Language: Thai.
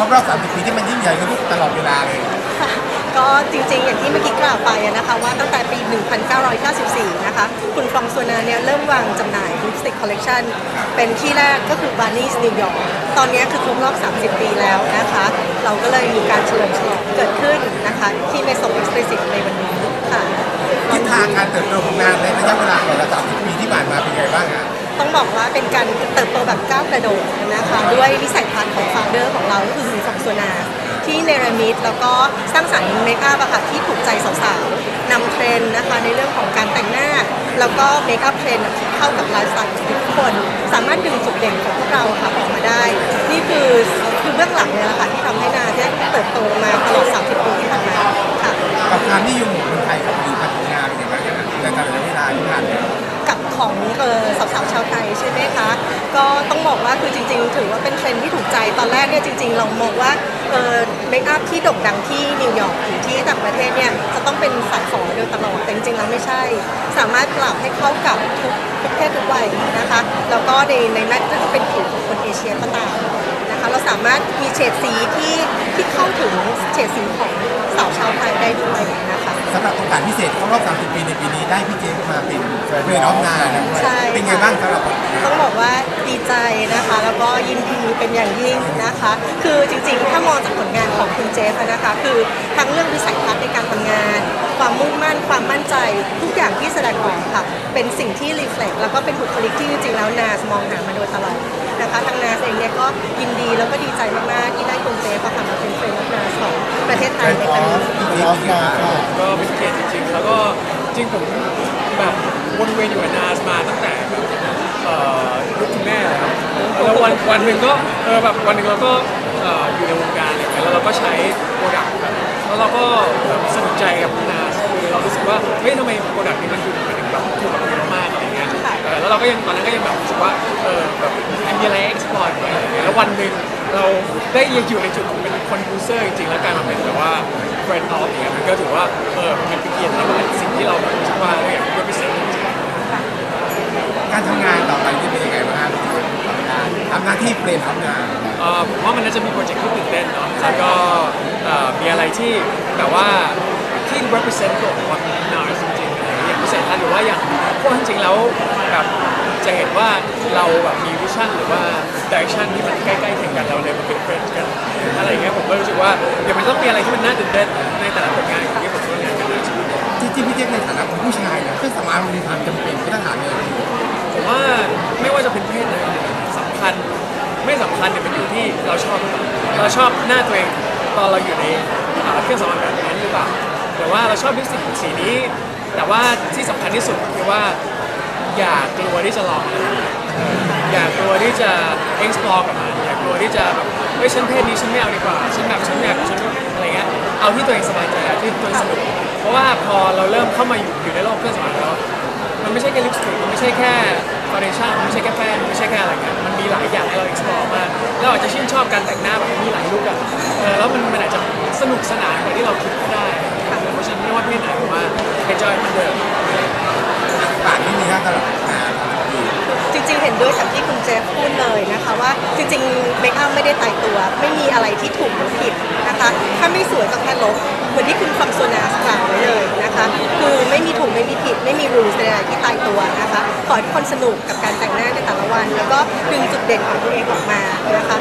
รบรอบ 30 ปีที่มันยิ่งใหญ่ขึ้นทุกตลอดเวลาเลย ก็จริงๆ อย่างที่เมื่อกี้กล่าวไปอะนะคะว่าตั้งแต่ปี 1994 นะคะ คุณฟรองโซนาเนี่ยเริ่มวางจำหน่ายลิปสติกคอลเลกชันเป็นที่แรกก็คือบาร์นีสนิวยอร์กตอนนี้คือครบรอบ 30 ปีแล้วนะคะ เราก็เลยมีการเฉลิมฉลองเกิดขึ้นนะคะ ที่เมโซเอ็กซ์เพรสซีฟในวันนี้ค่ะทิศทางการเติบโตของงานในระ ต้องบอกว่าเป็นการเติบโตแบบก้าวกระโดดนะคะด้วยวิสัยทัศน์ของฟาวเดอร์ของเราก็คือคุณฟองโซนา ที่เนรมิตแล้วก็สร้างสรรค์เมคอัพอะค่ะที่ถูกใจสาวๆนำเทรนด์นะคะในเรื่องของการแต่งหน้า แล้วก็เมคอัพเทรนด์ที่เข้ากับไลฟ์สไตล์ของทุกคน สามารถดึงจุดเด่นของพวกเราค่ะออกมาได้ นี่คือคือเบื้องหลังเนี่ยแหละค่ะที่ทำให้นาได้เติบโตมาตลอด 30 ปีที่ผ่านมาค่ะ กับความนิยมของคนไทยกับผลิตภัณฑ์ของานเป็นยังไงบ้างอะในตลอดเวลาที่ผ่านมา ของเออสาวๆชาวไทยใช่ไหมคะก็ต้องบอกว่าคือจริงๆ ถือว่าเป็นเทรนด์ที่ถูกใจตอนแรกเนี่ยจริง ๆ เรามองว่าเออเมคอัพที่โด่งดังที่นิวยอร์กหรือที่ต่างประเทศเนี่ยจะต้องเป็นสายฝอโดยตลอดแต่จริงๆแล้วไม่ใช่ สามารถปรับให้เข้ากับทุกทุกเพศทุกวัยนะคะแล้วก็ในในแม้จะเป็นผิวของคนเอเชียก็ตามนะคะเราสามารถมีเฉดสีที่ที่เข้าถึงเฉดสีของสาวชาวไทยได้ด้วยนะคะสำหรับโอกาสพิเศษครบรอบ30ปีในปีนี้ได้พี่เจมส์มาเป็น เพื่อนออฟงานนะด้วยใช่เป็นไงบ้างสำหรับผมต้องบอกว่าดีใจนะคะ แล้วก็ยินดีเป็นอย่างยิ่งนะคะ คือจริงๆ ถ้ามองจากผลงานของคุณเจฟอะนะคะ คือทั้งเรื่องวิสัยทัศน์ในการทำงาน ความมุ่งมั่น ความมั่นใจ ทุกอย่างที่แสดงออกค่ะ เป็นสิ่งที่รีเฟล็กแล้วก็เป็นบุคลิกที่จริงๆ แล้วนาสมองหามาโดยตลอดนะคะ ทางนาสเองเนี่ยก็ยินดีแล้วก็ดีใจมากๆ ที่ได้คุณเจฟอะค่ะมาเป็นเฟรนด์นาสของประเทศไทยในครั้งนี้พี่เจมส์งานก็เป็นเกียรติจริงๆ แล้วก็จริงผมแบบ วนเวียนอยู่กับนาสมาตั้งแต่แบบเอ่อยุคคุณแม่ครับแล้ววันวันหนึ่งก็เออแบบวันหนึ่งเราก็เอ่ออยู่ในวงการอะไรอย่างเงี้ยแล้วเราก็ใช้โปรดักต์แบบแล้วเราก็แบบสนใจกับนาสคือเรารู้สึกว่าเฮ้ยทำไมโปรดักต์นี้มันดูมันถึงแบบถูกกับเรามากอะไรเงี้ยเออแล้วเราก็ยังตอนนั้นก็ยังแบบรู้สึกว่าเออแบบมีอะไร explore อยู่อะไรอย่างเงี้ยแล้ววันหนึ่งเราได้ยังอยู่ในจุดของเป็นคอนยูเซอร์จริงๆแล้วกลารมาเป็นแบบว่าแบรนด์ออฟอย่างเงี้ยมันก็ถือว่าเออมันเป็นเกียรติแล้วก็เป็นสิ่งที่เราแบบรู้สึกว่าเราอยาก represent จริงการทำงานต่อไปนี่เป็นยังไงบ้างครับทำงานทำ หน้าที่เฟรนทำงานๆเอ่อผมว่ามันน่าจะมีโปรเจกต์ที่ตื่นเต้นเนาะแล้วก็เอ่อมีอะไรที่แบบว่าที่ represent ตัวของความเป็นนาร์จริงๆอะไรอย่างเงี้ยอย่างพิเศษท่านหรือว่าอย่างพวกจริงๆแล้วแบบจะเห็นว่าเราแบบมีวิชั่นหรือว่า direction ที่มันใกล้ๆเคียงกันเราเลยมาเป็นเฟรนด์กันอะไรอย่างเงี้ยผมก็รู้สึกว่าเดี๋ยวมันต้องมีอะไรที่มันน่าตื่นเต้นในแต่ละผลงานของที่ผมร่วมงานกันในชีวิตจริงๆพี่เจมส์ในฐานะของผู้ชายเนี่ยเครื่องสำอางมันมีความจำเป็นที่ต้องหาเงินผมว่าไม่ว่าจะเป็นเพศไหนสำคัญไม่สำ คัญเนี่ยมันอยู่ที่เราชอบหรือเปล่าเราชอบหน้าตัวเองตอนเราอยู่ในอ่าเครื่องสำอางแบบนั้นหรือเปล่าหรือว่าเราชอบลิปสติกสีนี้ แต่ว่าที่สำคัญที่สุดคือว่า อย่ากลัวที่จะลองนะอย่ากลัวที่จะ explore กับมันอย่ากลัวที่จะแบบเฮ้ยฉันเพศนี้ฉันไม่เอาดีกว่าฉันแบบฉันอยากฉันอะไรเงี้ยเอาที่ตัวเองสบายใจเอาที่ตัวเองสนุกเพราะว่าพอเราเริ่มเข้ามาอยู่อยู่ในโลกเครื่องสำอางแล้ว มันไม่ใช่แค่ลิปสติกมันไม่ใช่แค่ฟาวเดชั่นมันไม่ใช่แค่แป้งมันไม่ใช่แค่อะไรเงี้ยมันมีหลาย เราอาจจะชื่นชอบการแต่งหน้าแบบมีหลายลุคอะเออแล้วมันมันอาจจะสนุกสนานกว่าที่เราคิดก็ได้เพราะฉะนั้นไม่ว่าเพศไหนผมว่า enjoy เหมือนเดิมป่านนี้มีหน้าตลอดงานจริงๆ เห็นด้วยกับที่คุณเจฟพูดเลยนะคะว่าจริงๆเมคอัพไม่ได้ตายตัว ไม่มีอะไรที่ถูกหรือผิดนะคะ ถ้าไม่สวยก็แค่ลบเหมือนที่คุณฟังโซนากล่าวไว้เลยนะคะคือไม่มีถูก ไม่มีผิดไม่มีรูลอะไรที่ตายตัวนะคะ ขอให้ทุกคนสนุกกับการแต่งหน้าในแต่ละวัน แล้วก็ดึงจุดเด่นของตัวเองออกมานะคะ